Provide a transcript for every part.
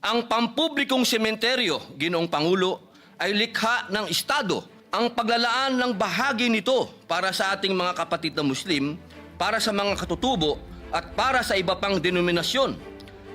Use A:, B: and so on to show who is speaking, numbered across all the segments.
A: Ang pampublikong sementeryo, Ginoong Pangulo, ay likha ng Estado. Ang paglalaan ng bahagi nito para sa ating mga kapatid na Muslim, para sa mga katutubo at para sa iba pang denominasyon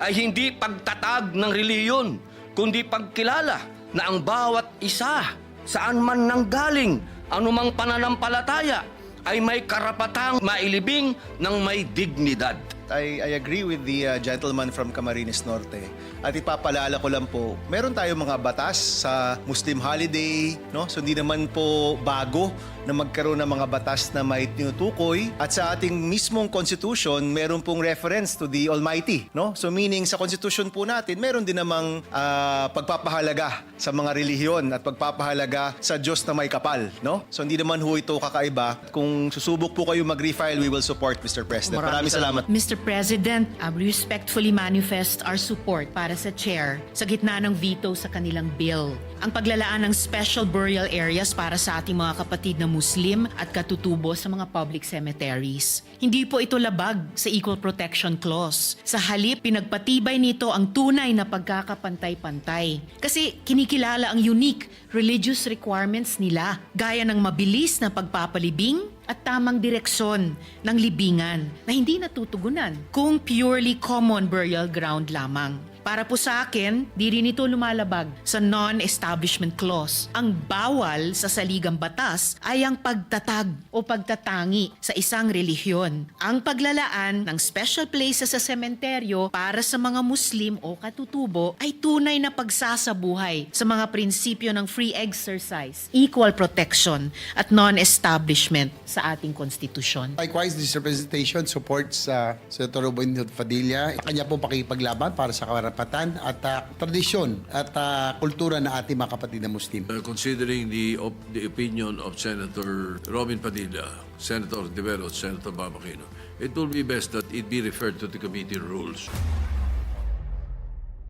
A: ay hindi pagtatag ng reliyon, kundi pagkilala na ang bawat isa, saan man nanggaling, anumang pananampalataya, ay may karapatang mailibing ng may dignidad.
B: I, I agree with the uh, gentleman from Camarines Norte. At ipapalala ko lang po, meron tayong mga batas sa Muslim holiday, no? So hindi naman po bago na magkaroon ng mga batas na may tinutukoy. At sa ating mismong constitution, meron pong reference to the Almighty, no? So meaning sa constitution po natin, meron din namang ah, pagpapahalaga sa mga relihiyon at pagpapahalaga sa Diyos na may kapal, no? So hindi naman ho ito kakaiba. Kung susubok po kayo mag-refile, we will support, Mr. President. Maraming salamat.
C: Mr. President, uh, we respectfully manifest our support para sa chair sa gitna ng veto sa kanilang bill. Ang paglalaan ng special burial areas para sa ating mga kapatid na Muslim at katutubo sa mga public cemeteries. Hindi po ito labag sa Equal Protection Clause. Sa halip, pinagpatibay nito ang tunay na pagkakapantay-pantay. Kasi kinikilala ang unique religious requirements nila, gaya ng mabilis na pagpapalibing at tamang direksyon ng libingan na hindi natutugunan kung purely common burial ground lamang. Para po sa akin, di rin ito lumalabag sa non-establishment clause. Ang bawal sa saligang batas ay ang pagtatag o pagtatangi sa isang relihiyon. Ang paglalaan ng special places sa sementeryo para sa mga Muslim o katutubo ay tunay na pagsasabuhay sa mga prinsipyo ng free exercise, equal protection at non-establishment sa ating konstitusyon.
D: Likewise, this representation supports uh, Senator Ruben Padilla. Kanya pong pakipaglaban para sa karapatan at uh, tradisyon at uh, kultura ng ating mga kapatid na Muslim.
E: Uh, considering the, op- the opinion of Senator Robin Padilla, Senator De Vero, Senator Babakino, it will be best that it be referred to the committee rules.